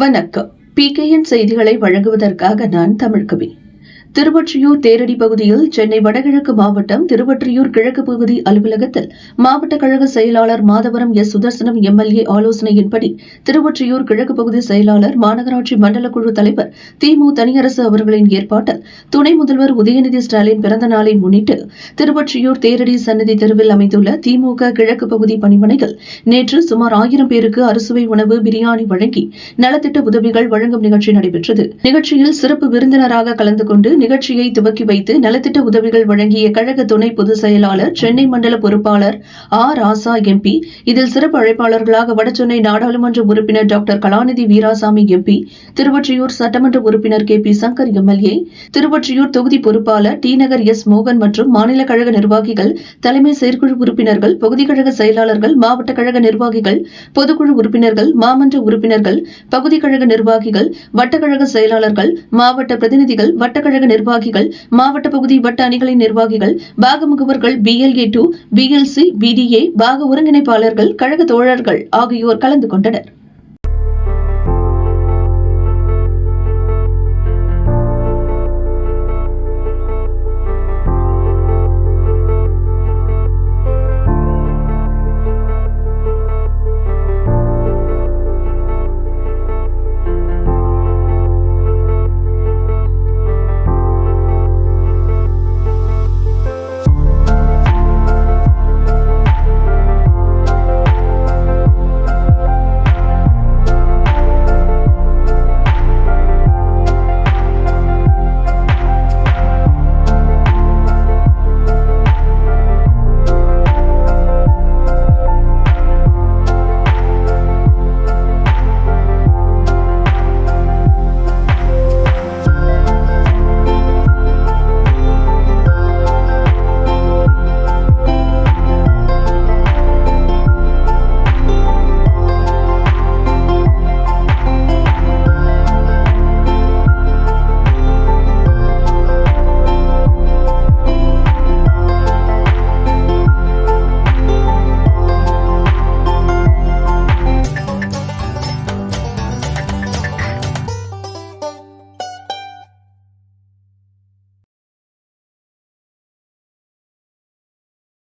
வணக்கம். பிகேஎன் செய்திகளை வழங்குவதற்காக நான் தமிழ்கவி திருவொற்றியூர் தேரடி பகுதியில் சென்னை வடகிழக்கு மாவட்டம் திருவொற்றியூர் கிழக்கு பகுதி அலுவலகத்தில் மாவட்ட கழக செயலாளர் மாதவரம் எஸ். சுதர்சனம் எம்எல்ஏ ஆலோசனையின்படி திருவொற்றியூர் கிழக்கு பகுதி செயலாளர் மாநகராட்சி மண்டல குழு தலைவர் திமு தனியரசு அவர்களின் ஏற்பாட்டில் துணை முதல்வர் உதயநிதி ஸ்டாலின் பிறந்த நாளை முன்னிட்டு திருவொற்றியூர் தேரடி சன்னதி தெருவில் அமைந்துள்ள திமுக கிழக்கு பகுதி பணிமனையில் நேற்று சுமார் ஆயிரம் பேருக்கு அறுசுவை உணவு பிரியாணி வழங்கி நலத்திட்ட உதவிகள் வழங்கும் நிகழ்ச்சி நடைபெற்றது. நிகழ்ச்சியில் சிறப்பு விருந்தினராக கலந்து கொண்டு நிகழ்ச்சியை துவக்கி வைத்து நலத்திட்ட உதவிகள் வழங்கிய கழக துணை பொதுச் செயலாளர் சென்னை மண்டல பொறுப்பாளர் ஆர். ராசா எம்பி இதில் சிறப்பு அழைப்பாளர்களாக வடசென்னை நாடாளுமன்ற உறுப்பினர் டாக்டர் கலாநிதி வீராசாமி எம்பி திருவொற்றியூர் சட்டமன்ற உறுப்பினர் K. P. Sankar MLA Thiruvottiyur தொகுதி பொறுப்பாளர் டி. நகர் எஸ். மோகன் மற்றும் மாநில கழக நிர்வாகிகள் தலைமை செயற்குழு உறுப்பினர்கள் பகுதி கழக செயலாளர்கள் மாவட்ட கழக நிர்வாகிகள் பொதுக்குழு உறுப்பினர்கள் மாமன்ற உறுப்பினர்கள் பகுதி கழக நிர்வாகிகள் வட்டக்கழக செயலாளர்கள் மாவட்ட பிரதிநிதிகள் வட்டக்கழக நிர்வாகிகள் மாவட்ட பகுதி வட்ட அணிகளின் நிர்வாகிகள் பாக முகவர்கள் பிஎல்ஏ டூ பிஎல்சி பிடிஏ பாக ஒருங்கிணைப்பாளர்கள் கழக தோழர்கள் ஆகியோர் கலந்து கொண்டனர்.